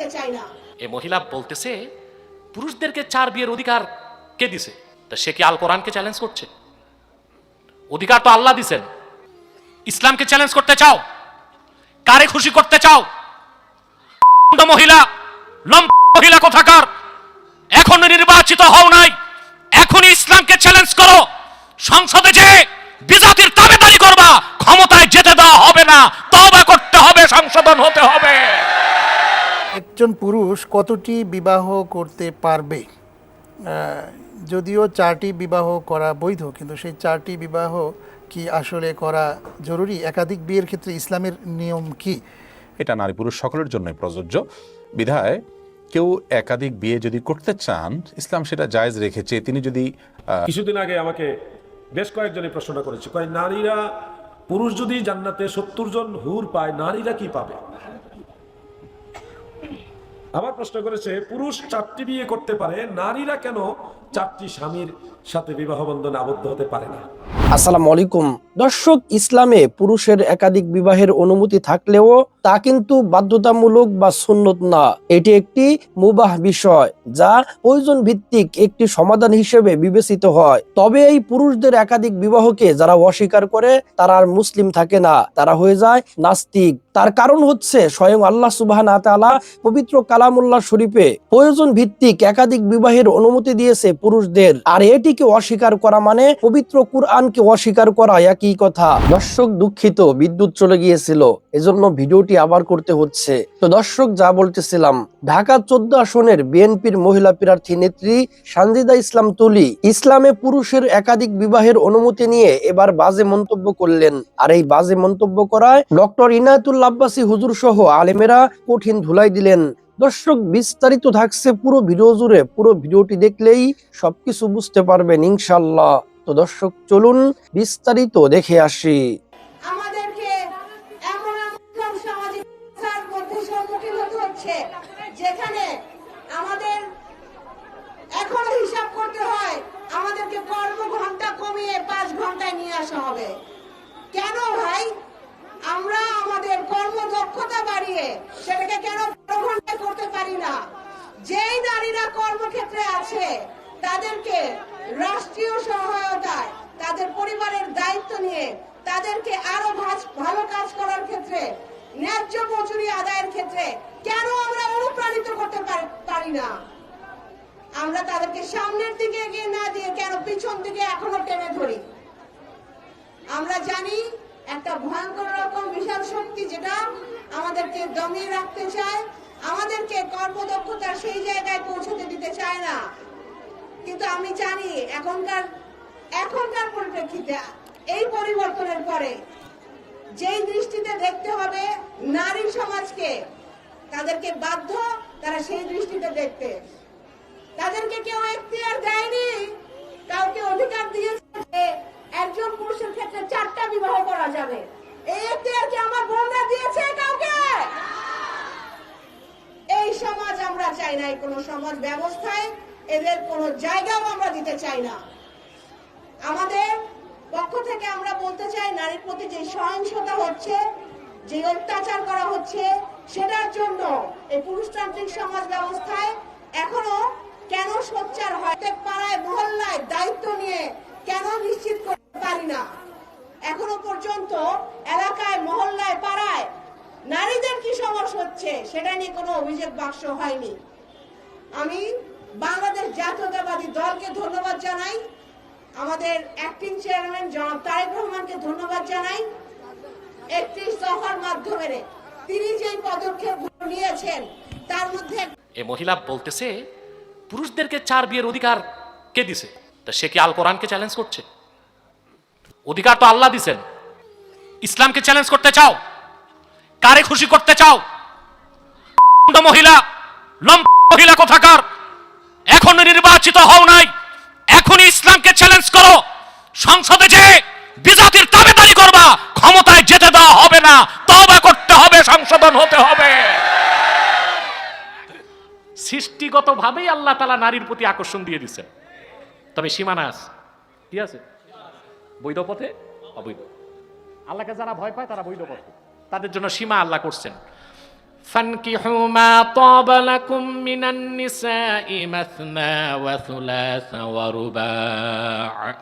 দিতে চাই না। এ মহিলা বলতেছে, পুরুষদেরকে চার বিয়ের অধিকার কে দিছে? তা সে কি আল কোরআনকে চ্যালেঞ্জ করছে? অধিকার তো আল্লাহ দিছেন। ইসলামকে চ্যালেঞ্জ করতে চাও? কারে খুশি করতে চাও? মহিলা মহিলা কোথাকার? নির্বাচিত হও নাই। এখন ইসলামকে চ্যালেঞ্জ করো। সংসদে যে বিজাতির তাবেদারি করবা। ক্ষমতায় যেতে দেওয়া হবে না। তবা করতে হবে সংশোধন হতে হবে একজন পুরুষ কতটি বিবাহ করতে পারবে? যদিও চারটি বিবাহ করা বৈধ কিন্তু সেই চারটি বিবাহ কি আসলে করা জরুরি? একাধিক বিয়ের ক্ষেত্রে ইসলামের নিয়ম কি? এটা নারী পুরুষ সকলের জন্যই প্রযোজ্য। বিধায় কেউ একাধিক বিয়ে যদি করতে চান ইসলাম সেটা জায়েজ রেখেছে। তিনি যদি কিছুদিন আগে আমাকে বেশ কয়েকজনই প্রশ্নটা করেছে। কয় নারীরা পুরুষ যদি জান্নাতে সত্তর জন হুর পায় নারীরা কি পাবে? আবার প্রশ্ন করেছে, পুরুষ চারটি বিয়ে করতে পারে, নারীরা কেন চারটি স্বামীর সাথে বিবাহ বন্ধনে আবদ্ধ হতে পারে না? আসসালামু আলাইকুম। দর্শক, ইসলামে পুরুষের একাধিক বিবাহের অনুমতি থাকলেও তা কিন্তু বাধ্যতামূলক বা সুন্নত না। এটি একটি মুবাহ বিষয় যা প্রয়োজন ভিত্তিক একটি সমাধান হিসেবে বিবেচিত হয়। তবে এই পুরুষদের একাধিক বিবাহকে যারা অস্বীকার করে, তারা আর মুসলিম থাকে না। তারা হয়ে যায় নাস্তিক। তার কারণ হচ্ছে স্বয়ং আল্লাহ সুবাহ পবিত্র কালামুল্লাহ শরীফে প্রয়োজন ভিত্তিক একাধিক বিবাহের অনুমতি দিয়েছে পুরুষদের। আর এটিকে অস্বীকার করা মানে পবিত্র কুরআনকে অস্বীকার করা একই কথা। দর্শক দুঃখিত, বিদ্যুৎ চলে গিয়েছিল, এজন্য ভিডিওটি আবার করতে হচ্ছে। তো দর্শক, যা বলতেছিলাম, ঢাকা চোদ্দ আসনের বিএনপির মহিলা প্রার্থী নেত্রী সানজিদা ইসলাম তুলি ইসলামে পুরুষের একাধিক বিবাহের অনুমতি নিয়ে এবার বাজে মন্তব্য করলেন। আর এই বাজে মন্তব্য করায় ডক্টর ইনায়তুল আব্বাসী হুজুর সহ আলেমেরা কঠিন ধুলাই দিলেন। দর্শক, বিস্তারিত থাকছে পুরো ভিডিও জুড়ে। পুরো ভিডিওটি দেখলেই সবকিছু বুঝতে পারবেন ইনশাল্লাহ তো দর্শক, চলুন বিস্তারিত দেখে আসি। কেন ভাই আমরা আমাদের কর্মদক্ষতা বাড়িয়ে সেটাকে কেন বারো ঘন্টায় করতে পারি না যেই নারীরা কর্মক্ষেত্রে আছে, তাদেরকে রাষ্ট্রীয় সহায়তায়, তাদের পরিবারের দায়িত্ব নিয়ে তাদেরকে আরও ভালো কাজ করার ক্ষেত্রে, ন্যায্য মজুরি আদায়ের ক্ষেত্রে কেন আমরা অনুপ্রাণিত করতে পারি না? আমরা তাদেরকে সামনের দিকে এগিয়ে না দিয়ে কেন পিছন দিকে এখনও টেনে ধরি? আমরা জানি একটা ভয়ঙ্কর রকম বিশাল শক্তি যেটা আমাদেরকে দমিয়ে রাখতে চায় আমাদেরকে কর্মদক্ষতার সেই জায়গায় পৌঁছতে দিতে চায় না। কিন্তু আমি জানি এখনকার এখনকার পরিপ্রেক্ষিতে এই পরিবর্তনের পরে যেই দৃষ্টিতে দেখতে হবে নারী সমাজকে, তাদেরকে বাধ্য তারা সেই দৃষ্টিতে দেখতে তাদেরকে কেউ এখতিয়ার দেয়নি, কাউকে অধিকার দিয়েছে একজন পুরুষের ক্ষেত্রে চারটা বিবাহ করা যাবে। এই এখতিয়ার কি আমার বোনরা দিয়েছে কাউকে? এই সমাজ আমরা চাই না কোনো সমাজ ব্যবস্থায় এদের কোনো জায়গাও আমরা দিতে চাই না। আমাদের পক্ষ থেকে আমরা বলতে চাই, নারীর প্রতি যে সহিংসতা হচ্ছে, যে অত্যাচার করা হচ্ছে, সেটার জন্য এই পুরুষতান্ত্রিক সমাজ ব্যবস্থায় এখনও কেন সোচ্চার হয়? পাড়ায়, মহল্লায় দায়িত্ব নিয়ে কেন নিশ্চিত করতে পারি না? এখনও পর্যন্ত এলাকায়, মহল্লায়, পাড়ায় নারীদের কি সমস্যা হচ্ছে? সেটা নিয়ে কোনো অভিযোগ বাক্স হয়নি। আমি বাংলাদেশ জাতীয়তাবাদী দলকে ধন্যবাদ জানাই। আমাদের অ্যাক্টিং চেয়ারম্যান জনাব তারেক রহমানকে ধন্যবাদ জানাই। একত্রিশ দফার মাধ্যমে তিনি যে পদক্ষেপ নিয়েছেন, তার মধ্যে এ মহিলা বলতেছে, পুরুষদেরকে চার বিয়ের অধিকার কে দিছে? তা সে কি আল কোরআনকে চ্যালেঞ্জ করছে? অধিকার তো আল্লাহ দিছেন। ইসলামকে চ্যালেঞ্জ করতে চাও? কারে খুশি করতে চাও? মহিলা লম্ব মহিলা কোথাকার? এখন নির্বাচিত হও নাই। এখনই ইসলামকে চ্যালেঞ্জ করো। সংসদে যে বিজাতির তাবেদারি করবা, ক্ষমতায় যেতে দেওয়া হবে না। তবা করতে হবে, সংশোধন হতে হবে। সৃষ্টিগতভাবেই আল্লাহ তালা নারীর প্রতি আকর্ষণ দিয়ে দিচ্ছেন তবে সীমানা আছে। কি আছে? বৈধ পথে অবৈধ। আল্লাহকে যারা ভয় পায়, তারা বৈধ পথে। তাদের জন্য সীমা আল্লাহ করছেন فانكحوا ما طاب لكم من النساء مثنى وثلاث ورباع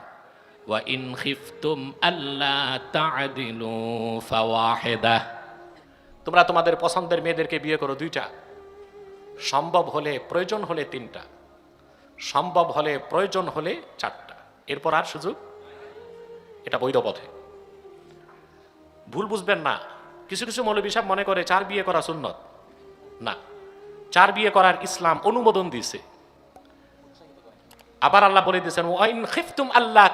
وإن خفتم ألا تعدلوا فواحدة তোমরা তোমাদের পছন্দের মেয়েদেরকে বিয়ে করো দুইটা সম্ভব হলে প্রয়োজন হলে তিনটা সম্ভব হলে প্রয়োজন হলে চারটা এরপর আর সুযোগ এটা বৈধ পথে ভুল বুঝবেন না কিছু কিছু মৌলবী সাহেব মনে করে, চার বিয়ে করা সুন্নত। না, চার বিয়ে করার ইসলাম অনুমোদন দিয়েছে। আবার আল্লাহ বলে দিয়েছেন, ওয়াইন খিফতুম আল্লাহ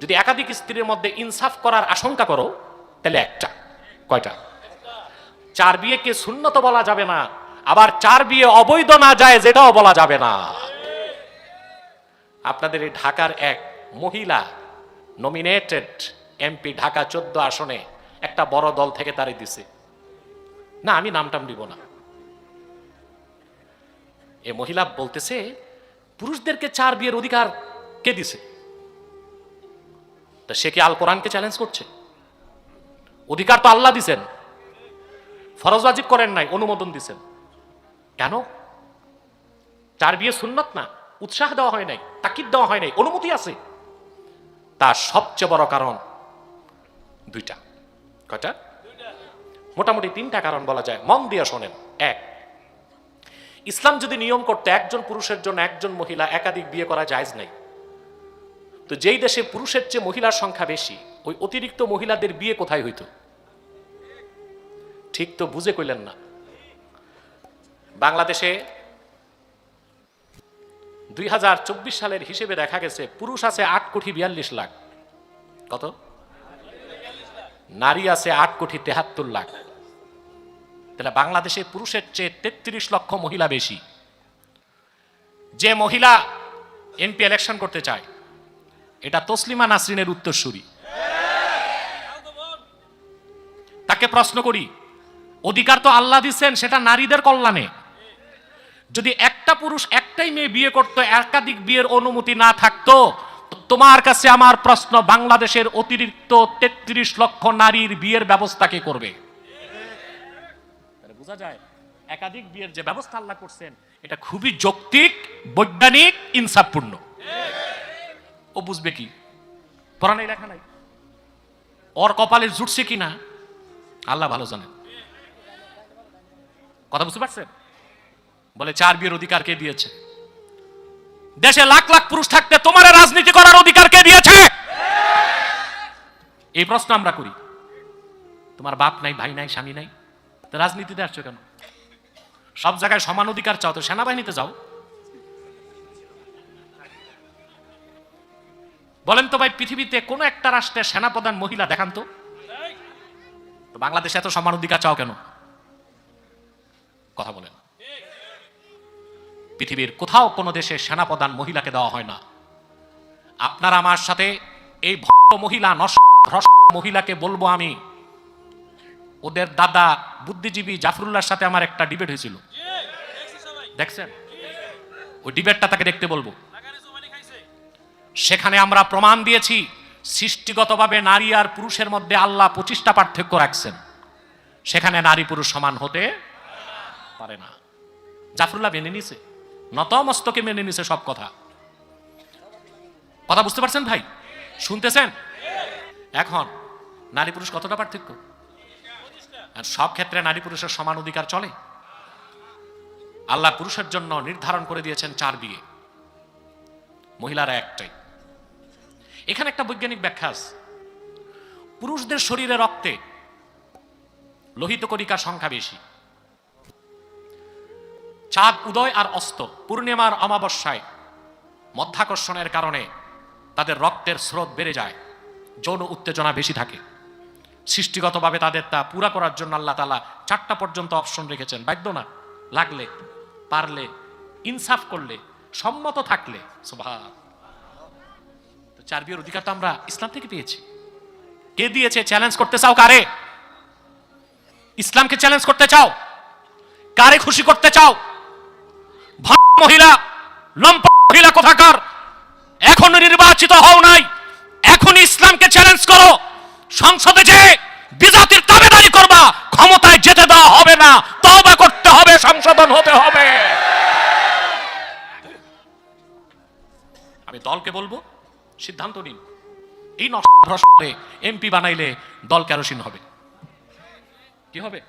যদি একাধিক স্ত্রীর মধ্যে ইনসাফ করার আশঙ্কা করো, তাহলে একটা, কয়টা? চার বিয়েকে সুন্নত বলা যাবে না, আবার চার বিয়ে অবৈধ না যায় যেটাও বলা যাবে না। আপনাদের এই ঢাকার এক মহিলা নমিনেটেড এমপি ঢাকা চোদ্দ আসনে একটা বড় দল থেকে তারে দিছে। না, আমি নামটাম দিব না। এ মহিলা বলতেছে, পুরুষদেরকে চার বিয়ের অধিকার কে দিছে? তা সে কি আল কোরআনকে চ্যালেঞ্জ করছে? অধিকার তো আল্লাহ দিছেন। ফরজ করেন নাই, অনুমোদন দিছেন। কেন? চার বিয়ে সুন্নত না, উৎসাহ দেওয়া হয় নাই, তাকিদ দেওয়া হয় নাই, অনুমতি আছে। তার সবচেয়ে বড় কারণ দুইটা। কয়টা? মোটামুটি তিনটা কারণ বলা যায়। মন দিয়ে শোনেন। এক, ইসলাম যদি নিয়ম করতে একজন পুরুষের জন্য একজন মহিলা একাধিক বিয়ে করা জায়জ নেই, তো যেই দেশে পুরুষের চেয়ে মহিলার সংখ্যা বেশি, ওই অতিরিক্ত মহিলাদের বিয়ে কোথায় হইত? ঠিক তো বুঝে কইলেন না। বাংলাদেশে দুই হাজার চব্বিশ সালের হিসেবে দেখা গেছে, পুরুষ আছে আট কোটি বিয়াল্লিশ লাখ। কত? নারী আছে আট কোটি তেহাত্তর লাখ। তাহলে বাংলাদেশে পুরুষের চেয়ে তেত্রিশ লক্ষ মহিলা বেশি। যে মহিলা এমপি ইলেকশন করতে চায়, এটা তসলিমা নাসরিনের উত্তরসূরি। তাকে প্রশ্ন করি, অধিকার তো আল্লাহ দিচ্ছেন সেটা নারীদের কল্যাণে। যদি একটা পুরুষ একটাই মেয়ে বিয়ে করতো, একাধিক বিয়ের অনুমতি না থাকতো তোমার কাছে আমার প্রশ্ন, বাংলাদেশের অতিরিক্ত তেত্রিশ লক্ষ নারীর বিয়ের ব্যবস্থা কে করবে? বোঝা যায়, একাধিক বিয়ের যে ব্যবস্থা আল্লাহ করছেন, এটা খুবই যৌক্তিক, বৈজ্ঞানিক, ইনসাফপূর্ণ। ও বুঝবে কি? পড়া নাই লেখা নাই। ওর কপালে জুটছে কি না? আল্লাহ ভালো জানেন। কথা বুঝতে পারছেন? বলে চার বিয়ের অধিকার কে দিয়েছে? দেশে লাখ লাখ পুরুষ থাকতে তোমার রাজনীতি করার অধিকার কে দিয়েছে? এই প্রশ্ন আমরা করি। তোমার বাপ নাই, ভাই নাই, স্বামী নাই, তো রাজনীতিতে আসছো কেন? সব জায়গায় সমান অধিকার চাও, তো সেনাবাহিনীতে যাও। বলেন তো ভাই, পৃথিবীতে কোন একটা রাষ্ট্রের সেনাপ্রধান মহিলা দেখান তো? তো বাংলাদেশে এত সমান অধিকার চাও কেন? কথা বলেন। পৃথিবীর কোথাও কোনো দেশে সেনাপ্রধান মহিলাকে দেওয়া হয় না। আপনার আমার সাথে এই ভক্ত মহিলা ভ্রষ্ট মহিলাকে বলব আমি। ওদের দাদা বুদ্ধিজীবী জাফরুল্লাহর সাথে আমার একটা ডিবেট হয়েছিল। দেখছেন? ওই ডিবেটটা তাকে দেখতে বলব। সেখানে আমরা প্রমাণ দিয়েছি, সৃষ্টিগতভাবে নারী আর পুরুষের মধ্যে আল্লাহ পঁচিশটা পার্থক্য রাখছেন। সেখানে নারী পুরুষ সমান হতে পারে না। জাফরুল্লাহ মেনে নিছে নতমস্তকে মেনে নিছে সব কথা। কথা বুঝতে পারছেন ভাই? শুনতেছেন? এখন, নারী পুরুষ কতটা পার্থক্য? আর সব ক্ষেত্রে নারী পুরুষের সমান অধিকার চলে। আল্লাহ পুরুষের জন্য নির্ধারণ করে দিয়েছেন চার বিয়ে। মহিলারা একটাই। এখানে একটা বৈজ্ঞানিক ব্যাখ্যা আছে। পুরুষদের শরীরে রক্তে লোহিত কণিকার সংখ্যা বেশি। চাঁদ উদয় আর অস্ত, পূর্ণিমার অমাবস্যায়। মধ্যাকর্ষণের কারণে তাদের রক্তের স্রোত বেড়ে যায়, যৌন উত্তেজনা বেশি থাকে। সৃষ্টিগতভাবে তাদের তা পুরা করার জন্য আল্লাহ তালা চারটা পর্যন্ত অপশন রেখেছেন। বাধ্য না, লাগলে, পারলে, ইনসাফ করলে, সম্মত থাকলে তো চার বিয়ের অধিকার তো আমরা ইসলাম থেকে পেয়েছি। কে দিয়েছে চ্যালেঞ্জ করতে চাও কারে? ইসলামকে চ্যালেঞ্জ করতে চাও? কারে খুশি করতে চাও? মহিলা লম্প মহিলা কোথাকার? এখনও নির্বাচিত হও নাই। এখন ইসলামকে চ্যালেঞ্জ করো। সংসদে যে বিজাতির দাবেদারি করবা, ক্ষমতায় যেতে দেওয়া হবে না। তবা করতে হবে, সংশোধন হতে হবে। আমি দলকে বলব, সিদ্ধান্ত নিন। এই নষ্ট এমপি বানাইলে দল কেরোসিন হবে। কি হবে?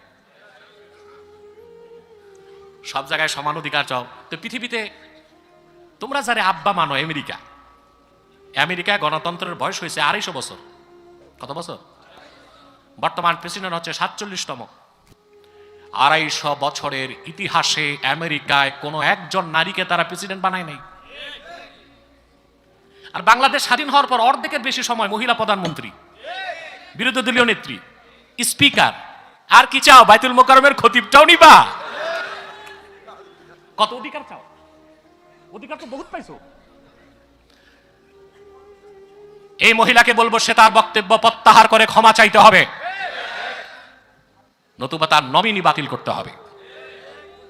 সব জায়গায় সমান অধিকার চাও। তো পৃথিবীতে তোমরা যারা আব্বা মানো, আমেরিকা। আমেরিকায় গণতন্ত্রের বয়স হয়েছে আড়াইশো বছর। কত বছর? বর্তমান প্রেসিডেন্ট হচ্ছে সাতচল্লিশতম। আড়াইশো বছরের ইতিহাসে আমেরিকায় কোনো একজন নারীকে তারা প্রেসিডেন্ট বানায় নাই। আর বাংলাদেশ স্বাধীন হওয়ার পর অর্ধেকের বেশি সময় মহিলা প্রধানমন্ত্রী, বিরোধী দলীয় নেত্রী, স্পিকার। আর কি চাও, বাইতুল মোকারমের খতিবটাও নিবা? কত অধিকার চাও? অধিকার তো বহুত পাইছো। এই মহিলাকে বলব, সে তার বক্তব্য প্রত্যাহার করে ক্ষমা চাইতে হবে। নতুবা তার নমিনি বাতিল করতে হবে।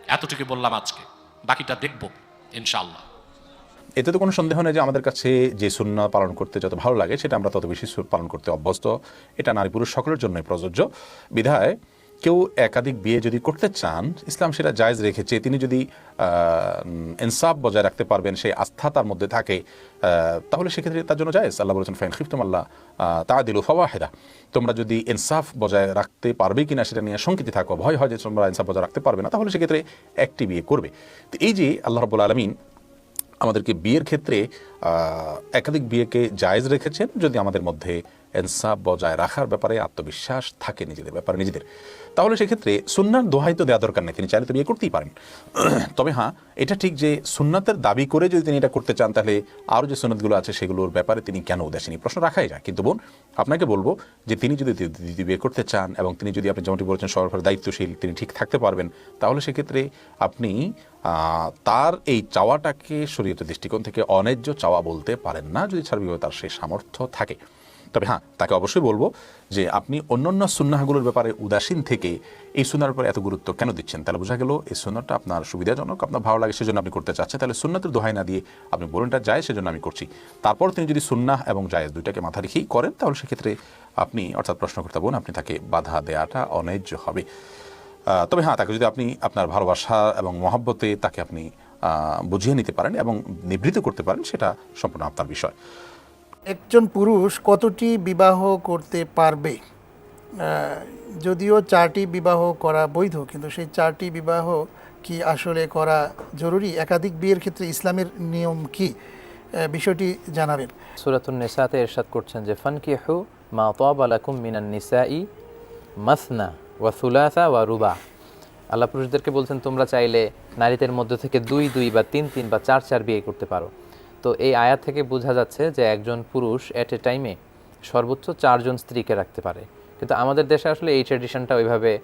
এতটুকু বললাম আজকে। বাকিটা দেখব, ইনশাআল্লাহ। এতে তো কোনো সন্দেহ নেই যে আমাদের কাছে যে সুন্না পালন করতে যত ভালো লাগে, সেটা আমরা তত বেশি পালন করতে অভ্যস্ত। এটা নারী পুরুষ সকলের জন্যই প্রযোজ্য। বিধায় কেউ একাধিক বিয়ে যদি করতে চান, ইসলাম সেটা জায়েজ রেখেছে। তিনি যদি ইনসাফ বজায় রাখতে পারবেন, সেই আস্থা তার মধ্যে থাকে তাহলে সেক্ষেত্রে তার জন্য জায়েজ। আল্লাহ বলেছেন, ফাইন খিফতুম আল্লাহ তা দিল ফওয়াহেদা। তোমরা যদি ইনসাফ বজায় রাখতে পারবে কিনা সেটা নিয়ে শঙ্কিত থাকো, ভয় হয় যে তোমরা ইনসাফ বজায় রাখতে পারবে না, তাহলে সেক্ষেত্রে একটি বিয়ে করবে। তো এই যে আল্লাহ রব্বুল আলমিন আমাদেরকে বিয়ের ক্ষেত্রে একাধিক বিয়েকে জায়েজ রেখেছেন, যদি আমাদের মধ্যে এনসাফ বজায় রাখার ব্যাপারে আত্মবিশ্বাস থাকে নিজেদের ব্যাপারে নিজেদের। তাহলে সেক্ষেত্রে সুন্নার দোহাই তো দেওয়া দরকার নেই। তিনি চাইলে তো বিয়ে করতেই পারেন। তবে হ্যাঁ এটা ঠিক যে সুন্নাতের দাবি করে যদি তিনি এটা করতে চান, তাহলে আরও যে সুন্নাতগুলো আছে সেগুলোর ব্যাপারে তিনি কেন উদাসীনী? প্রশ্ন রাখাই যায়। কিন্তু বোন, আপনাকে বলব যে তিনি যদি বিয়ে করতে চান এবং তিনি যদি আপনি যেমনটি বলেছেন সবার দায়িত্বশীল, তিনি ঠিক থাকতে পারবেন, তাহলে সেক্ষেত্রে আপনি তার এই চাওয়াটাকে শরীয়তের দৃষ্টিকোণ থেকে অন্যায্য চাওয়া বলতে পারেন না, যদি সার্বিকভাবে তার সেই সামর্থ্য থাকে। তবে হ্যাঁ তাকে অবশ্যই বলব যে আপনি অন্যান্য সুন্নাহগুলোর ব্যাপারে উদাসীন থেকে এই সুন্নার উপর এত গুরুত্ব কেন দিচ্ছেন? তাহলে বোঝা গেল এই সুন্নাটা আপনার সুবিধাজনক, আপনার ভালো লাগে সেজন্য আপনি করতে চাচ্ছেন। তাহলে সুন্নাতের দোহাই না দিয়ে আপনি বলুনটা যায় সেজন্য আমি করছি। তারপর তিনি যদি সুন্নাহ এবং জায়েজ দুইটাকে মাথা রেখেই করেন, তাহলে সেক্ষেত্রে আপনি অর্থাৎ প্রশ্ন করতে বোন, আপনি তাকে বাধা দেওয়াটা অন্যায্য হবে। তবে হ্যাঁ তাকে যদি আপনি আপনার ভালোবাসা এবং মহাব্বতে তাকে আপনি বুঝিয়ে নিতে পারেন এবং নিবৃত্ত করতে পারেন, সেটা সম্পূর্ণ আপনার বিষয়। একজন পুরুষ কতটি বিবাহ করতে পারবে? যদিও চারটি বিবাহ করা বৈধ, কিন্তু সেই চারটি বিবাহ কি আসলে করা জরুরি? একাধিক বিয়ের ক্ষেত্রে ইসলামের নিয়ম কি? বিষয়টি জানাবেন। সুরাতুন নিসাতে এরশাদ করছেন যে, ফানকিহু মা তাবা লাকুম মিনান নিসাই মাসনা ওয়া সুলাসা ওয়া রুবা। আল্লাহ পুরুষদেরকে বলছেন, তোমরা চাইলে নারীদের মধ্যে থেকে দুই দুই বা তিন তিন বা চার চার বিয়ে করতে পারো। তো এই আয়াত থেকে বোঝা যাচ্ছে যে একজন পুরুষ এট এ টাইমে সর্বোচ্চ চারজন স্ত্রীকে রাখতে পারে। কিন্তু আমাদের দেশে আসলে এই ট্রেডিশনটা ওইভাবে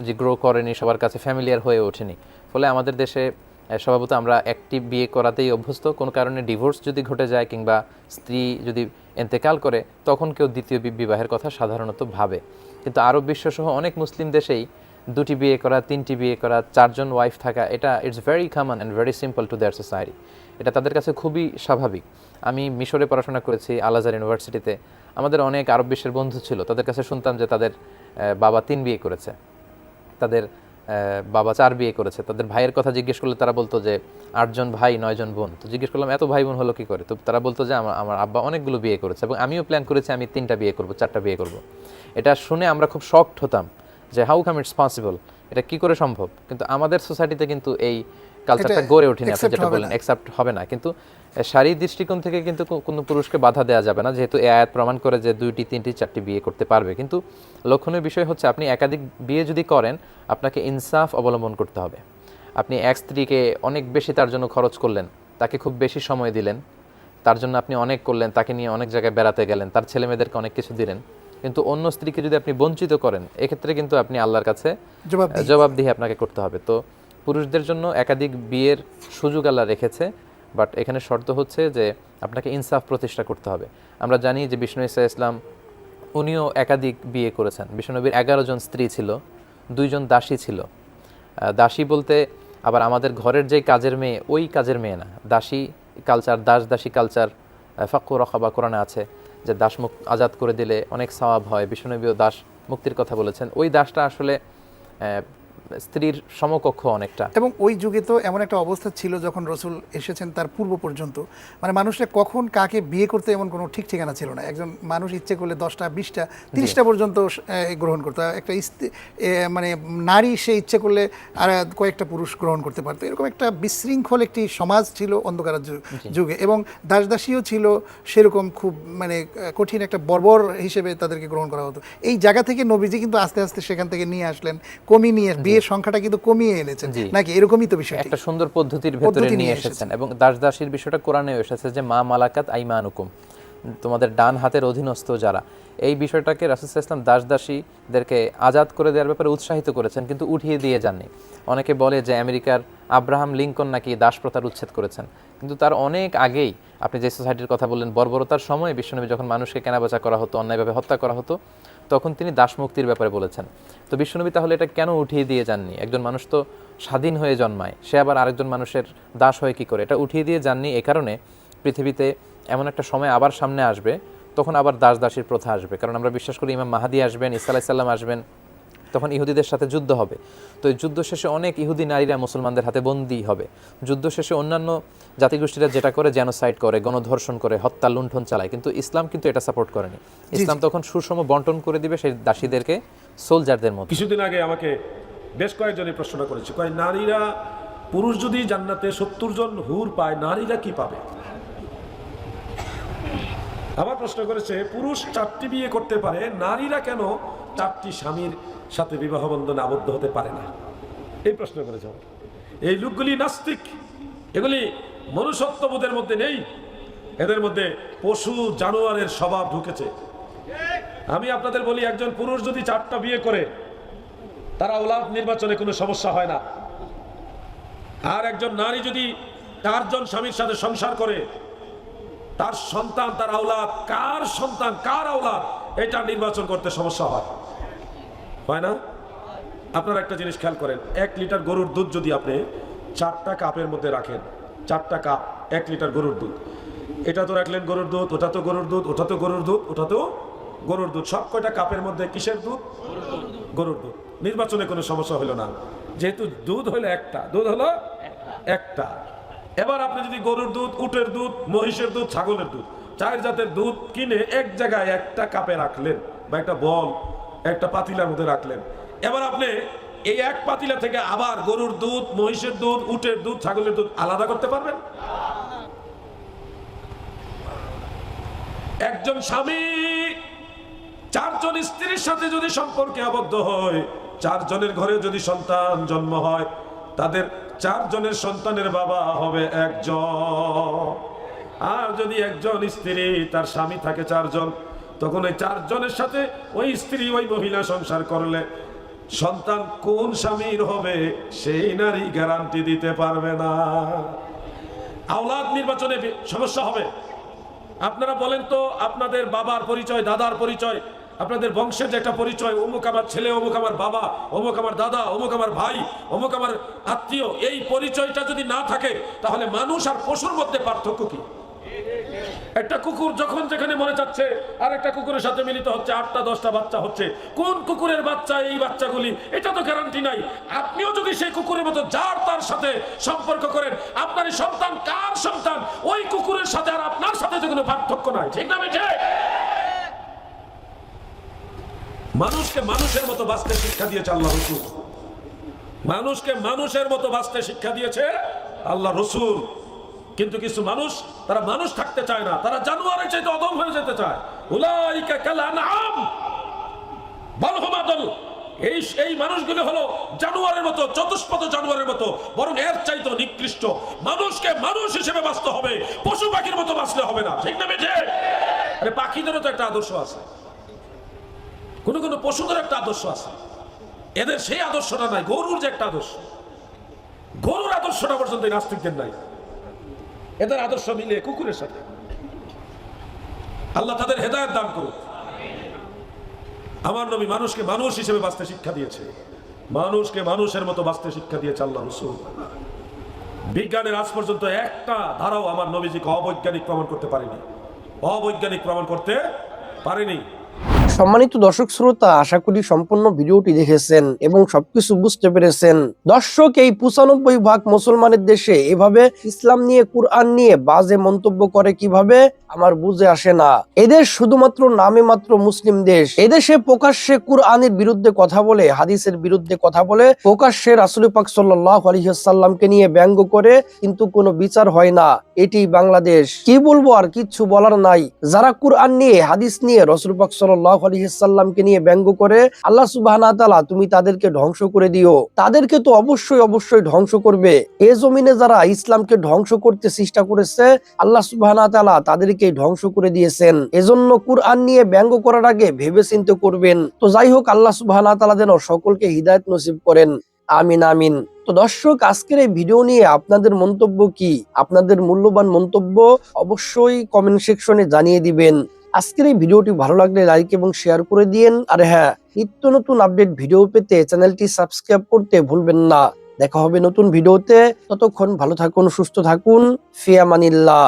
যে গ্রো করেনি। সবার কাছে ফ্যামিলিয়ার হয়ে ওঠেনি। ফলে আমাদের দেশে স্বভাবত আমরা একটি বিয়ে করাতেই অভ্যস্ত। কোনো কারণে ডিভোর্স যদি ঘটে যায় কিংবা স্ত্রী যদি এন্তেকাল করে তখন কেউ দ্বিতীয় বি- বিবাহের কথা সাধারণত ভাবে। কিন্তু আরব বিশ্বসহ অনেক মুসলিম দেশেই দুটি বিয়ে করা তিনটি বিয়ে করা চারজন ওয়াইফ থাকা এটা it's very common and very simple to their society এটা তাদের কাছে খুবই স্বাভাবিক। আমি মিশরে পড়াশোনা করেছি আলাজার ইউনিভার্সিটিতে। আমাদের অনেক আরব বিশ্বের বন্ধু ছিল, তাদের কাছে শুনতাম যে তাদের বাবা তিন বিয়ে করেছে। তাদের বাবা চার বিয়ে করেছে। তাদের ভাইয়ের কথা জিজ্ঞেস করলে তারা বলতো যে, আটজন ভাই, নয়জন বোন। তো জিজ্ঞেস করলাম, এত ভাই বোন হলো কী করে? তো তারা বলতো যে আমার আমার আব্বা অনেকগুলো বিয়ে করেছে এবং আমিও প্ল্যান করেছি আমি তিনটা বিয়ে করব, চারটা বিয়ে করব। এটা শুনে আমরা খুব শকড হতাম যে হাউ কাম ইটস পসিবল এটা কি করে সম্ভব? কিন্তু আমাদের সোসাইটিতে কিন্তু এই কালচারটা গড়ে ওঠেনি আপনি যেটা বললেন অ্যাকসেপ্ট হবে না। কিন্তু শারীরিক দৃষ্টিকোণ থেকে কিন্তু কোনো পুরুষকে বাধা দেওয়া যাবে না যেহেতু এ আয়াত প্রমাণ করে যে দুইটি তিনটি চারটি বিয়ে করতে পারবে। কিন্তু লক্ষণীয় বিষয় হচ্ছে আপনি একাধিক বিয়ে যদি করেন আপনাকে ইনসাফ অবলম্বন করতে হবে। আপনি এক স্ত্রীকে অনেক বেশি তার জন্য খরচ করলেন তাকে খুব বেশি সময় দিলেন তার জন্য আপনি অনেক করলেন তাকে নিয়ে অনেক জায়গায় বেড়াতে গেলেন তার ছেলে মেয়েদেরকে অনেক কিছু দিলেন। কিন্তু অন্য স্ত্রীকে যদি আপনি বঞ্চিত করেন এক্ষেত্রে কিন্তু আপনি আল্লাহর কাছে। জবাবদিহি আপনাকে করতে হবে। তো পুরুষদের জন্য একাধিক বিয়ের সুযোগ আল্লাহ রেখেছে বাট এখানে শর্ত হচ্ছে যে আপনাকে ইনসাফ প্রতিষ্ঠা করতে হবে। আমরা জানি যে বিষ্ণু ইসা ইসলাম, উনিও একাধিক বিয়ে করেছেন। বিষ্ণুনবীর এগারো জন স্ত্রী ছিল দুইজন দাসী ছিল। দাসী বলতে আবার আমাদের ঘরের যে কাজের মেয়ে, ওই কাজের মেয়ে না। দাসী কালচার দাস দাসী কালচার ফাক্কু রখাবা কোরআনে আছে যে দাসমুখ আজাদ করে দিলে অনেক সওয়াব হয়। বিষ্ণুনবীও দাস মুক্তির কথা বলেছেন। ওই দাসটা আসলে স্ত্রীর সমকক্ষ অনেকটা। এবং ওই যুগে তো এমন একটা অবস্থা ছিল যখন রসুল এসেছেন তার পূর্ব পর্যন্ত। মানে মানুষরা কখন কাকে বিয়ে করতে এমন কোনো ঠিক ঠিকানা ছিল না। একজন মানুষ ইচ্ছে করলে দশটা বিশটা তিরিশটা পর্যন্ত গ্রহণ করতো। একটা মানে নারী সে ইচ্ছে করলে আর কয়েকটা পুরুষ গ্রহণ করতে পারতো। এরকম একটা বিশৃঙ্খল একটি সমাজ ছিল অন্ধকার যুগে। এবং দাসদাসীও ছিল সেরকম খুব মানে কঠিন একটা বর্বর হিসেবে তাদেরকে গ্রহণ করা হতো। এই জায়গা থেকে নবীজি কিন্তু আস্তে আস্তে সেখান থেকে নিয়ে আসলেন কমি নিয়ে বিয়ের সংখ্যাটা কিন্তু কমিয়ে এনেছেন। নাকি এরকমই তো বিষয়টি? একটা সুন্দর পদ্ধতির ভেতরে নিয়ে নিয়ে এসেছেন এবং দাস দাসীর বিষয়টা কোরআনেও এসেছে যে মা মালাকাত আইমানুকুম। তোমাদের ডান হাতের অধীনস্থ যারা। এই বিষয়টাকে রাসুল ইসলাম দাস দাসীদেরকে আজাদ করে দেওয়ার ব্যাপারে উৎসাহিত করেছেন কিন্তু উঠিয়ে দিয়ে যাননি। অনেকে বলে যে আমেরিকার আব্রাহাম লিঙ্কন নাকি দাস প্রথার উচ্ছেদ করেছেন। কিন্তু তার অনেক আগেই আপনি যে সোসাইটির কথা বললেন বর্বরতার সময় বিশ্বনবী যখন মানুষকে কেনাবেচা করা হতো অন্যায়ভাবে হত্যা করা হতো তখন তিনি দাসমুক্তির ব্যাপারে বলেছেন। তো বিশ্বনবী তাহলে এটা কেন উঠিয়ে দিয়ে যাননি? একজন মানুষ তো স্বাধীন হয়ে জন্মায়, সে আবার আরেকজন মানুষের দাস হয়ে কি করে? এটা উঠিয়ে দিয়ে যাননি এ কারণে পৃথিবীতে এমন একটা সময় আবার সামনে আসবে, তখন আবার দাস দাসীর প্রথা আসবে। কারণ আমরা বিশ্বাস করি ইমাম মাহাদি আসবেন, ইসা আসবেন তখন ইহুদিদের সাথে যুদ্ধ হবে। তো এই যুদ্ধ শেষে অনেক ইহুদি নারীরা মুসলমানদের হাতে বন্দী হবে। যুদ্ধ শেষে অন্যান্য জাতিগোষ্ঠীরা যেটা করে জেনোসাইড করে গণধর্ষণ করে হত্যা লুণ্ঠন চালায়। কিন্তু ইসলাম কিন্তু এটা সাপোর্ট করেনি ইসলাম তখন সুষম বন্টন করে দিবে সেই দাসীদেরকে সোলজারদের মধ্যে। কিছুদিন আগে আমাকে বেশ কয়েকজনই প্রশ্ন করেছে। কয় নারীরা পুরুষ যদি জান্নাতে সত্তর জন হুর পায় নারীরা কি পাবে? আবার প্রশ্ন করেছে পুরুষ চারটি বিয়ে করতে পারে নারীরা কেন চারটি স্বামীর সাথে বিবাহ বন্ধনে আবদ্ধ হতে পারে না। এই প্রশ্ন আমাকে। এই লোকগুলি নাস্তিক। এগুলি মনুষ্যত্ববোধের মধ্যে নেই। এদের মধ্যে পশু, জানোয়ারের স্বভাব ঢুকেছে। আমি আপনাদের বলি, একজন পুরুষ যদি চারটা বিয়ে করে, তারা ওলাদ নির্বাচনে কোনো সমস্যা হয় না। আর একজন নারী যদি চারজন স্বামীর সাথে সংসার করে, তার সন্তান, তার আওলাদ, কার সন্তান, কার আওলাদ, এটা নির্বাচন করতে সমস্যা হয়। হয় না? আপনারা একটা জিনিস খেয়াল করেন, এক লিটার গরুর দুধ যদি আপনি চারটা কাপের মধ্যে রাখেন, চারটা কাপ, এক লিটার গরুর দুধ। এটা তো রাখলেন গরুর দুধ, ওটা তো গরুর দুধ, ওটা তো গরুর দুধ, ওটা তো গরুর দুধ। সব কয়টা কাপের মধ্যে কিসের দুধ? গরুর দুধ। নির্বাচনে কোনো সমস্যা হলো না। যেহেতু দুধ হলো একটা, দুধ হলো একটা। এবার আপনি যদি গরুর দুধ, উটের দুধ, মহিষের দুধ, ছাগলের দুধ চার জাতের দুধ কিনে এক জায়গায় একটা কাপে রাখলেন বা একটা বল একটা পাতিলার মধ্যে রাখলেন। এবার আপনি এই এক পাতিলা থেকে আবার গরুর দুধ, মহিষের দুধ, উটের দুধ, ছাগলের দুধ আলাদা করতে পারবেন? একজন স্বামী, চারজন স্ত্রীর সাথে যদি সম্পর্কে আবদ্ধ হয়, চারজনের ঘরে যদি সন্তান জন্ম হয়, তাদের চারজনের সন্তানের বাবা হবে একজন। আর যদি একজন স্ত্রী, তার স্বামী থাকে চারজন তখন ওই চারজনের সাথে ওই স্ত্রী, ওই মহিলা সংসার করলে। সন্তান কোন স্বামীর হবে সেই নারী গ্যারান্টি দিতে পারবে না। আওলাদ নির্বাচনে সমস্যা হবে। আপনারা বলেন তো, আপনাদের বাবার পরিচয়, দাদার পরিচয়, আপনাদের বংশের যে একটা পরিচয়, অমুক আমার ছেলে, অমুক আমার বাবা, অমুক আমার দাদা, অমুক আমার ভাই, অমুক আমার আত্মীয়, এই পরিচয়টা যদি না থাকে, তাহলে মানুষ আর পশুর মধ্যে পার্থক্য কি? একটা কুকুর যখন যেখানে মনে যাচ্ছে, আর একটা কুকুরের সাথে মিলিত হচ্ছে, আটটা, দশটা বাচ্চা হচ্ছে। কোন কুকুরের বাচ্চা এই বাচ্চাগুলি? এটা তো গ্যারান্টি নাই। আপনিও যদি সেই কুকুরের মতো যার তার সাথে সম্পর্ক করেন আপনার সন্তান কার সন্তান? ওই কুকুরের সাথে আর আপনার সাথে তো কোনো পার্থক্য নাই। ঠিক না বেঠে? মানুষকে মানুষের মতো বাঁচতে শিক্ষা দিয়েছে আল্লাহ রসুল। মানুষকে মানুষের মতো বাঁচতে শিক্ষা দিয়েছে আল্লাহ রসুল। কিন্তু কিছু মানুষ, তারা মানুষ থাকতে চায় না, তারা জানুয়ারের চাইতে অদম হয়ে যেতে চায়। উলাইকা। এই এই মানুষগুলো হলো জানুয়ারের মতো, চতুষ্পদ জানুয়ারের মতো, বরং এর চাইতে নিকৃষ্ট। মানুষকে মানুষ হিসেবে বাঁচতে হবে, পশু পাখির মতো বাঁচলে হবে না। ঠিক না আরে পাখিদেরও তো একটা আদর্শ আছে। কোনো কোনো পশুদের একটা আদর্শ আছে। এদের সেই আদর্শটা নাই, গরুর যে একটা আদর্শ। গরুর আদর্শটা পর্যন্ত নাস্তিকদের নাই। এদের আদর্শ মিলে কুকুরের সাথে। আল্লাহ তাদের হেদায়ত দান করুক। আমার নবী মানুষকে মানুষ হিসেবে বাঁচতে শিক্ষা দিয়েছে। মানুষকে মানুষের মতো বাঁচতে শিক্ষা দিয়েছে আল্লাহ বিজ্ঞানের আজ পর্যন্ত একটা ধারাও আমার নবীজিকে অবৈজ্ঞানিক প্রমাণ করতে পারেনি। অবৈজ্ঞানিক প্রমাণ করতে পারেনি। সম্মানিত দর্শক শ্রোতা, আশা করি সম্পূর্ণ ভিডিওটি দেখেছেন এবং সবকিছু বুঝতে পেরেছেন। দর্শক, এই পঁচানব্বই ভাগ মুসলমানের দেশে এভাবে ইসলাম নিয়ে, কুরআন নিয়ে বাজে মন্তব্য করে কীভাবে? আমার বুঝে আসে না। এদেশ শুধুমাত্র নামে মাত্র মুসলিম দেশ। এদেশে প্রকাশ্যে কুরআনের বিরুদ্ধে কথা বলে, হাদিসের বিরুদ্ধে কথা বলে, প্রকাশ্যে রাসুল পাক সাল্লাহ আলহিহাল্লামকে নিয়ে ব্যঙ্গ করে কিন্তু কোনো বিচার হয় না। এটি বাংলাদেশ। কি বলব আর কিচ্ছু বলার নাই। যারা কুরআন নিয়ে, হাদিস নিয়ে রসুল পাক সাল্লাহ আলহিহাল্লামকে নিয়ে ব্যঙ্গ করে আল্লাহ সুবাহ তুমি তাদেরকে ধ্বংস করে দিও। তাদেরকে তো অবশ্যই অবশ্যই ধ্বংস করবে। এ জমিনে যারা ইসলামকে ধ্বংস করতে চেষ্টা করেছে, আল্লাহ সুবাহ তাদেরকে ধ্বংস করে দিয়েছেন। এজন্য কুরআন নিয়ে ব্যঙ্গ করার আগে ভেবে চিন্তে করবেন। তো যাই হোক, আল্লাহ সুবাহ যেন সকলকে হৃদায়ত নসিব করেন। আমিন আমিন। তো দর্শক, আজকের এই ভিডিও নিয়ে আপনাদের মন্তব্য কি? আপনাদের মূল্যবান মন্তব্য অবশ্যই কমেন্ট সেকশনে জানিয়ে দিবেন। আজকের এই ভিডিওটি ভালো লাগলে লাইক এবং শেয়ার করে দিয়েন। আর হ্যাঁ নিত্য নতুন আপডেট ভিডিও পেতে চ্যানেলটি সাবস্ক্রাইব করতে ভুলবেন না। দেখা হবে নতুন ভিডিওতে ততক্ষণ ভালো থাকুন, সুস্থ থাকুন। ফিয়ামানিল্লাহ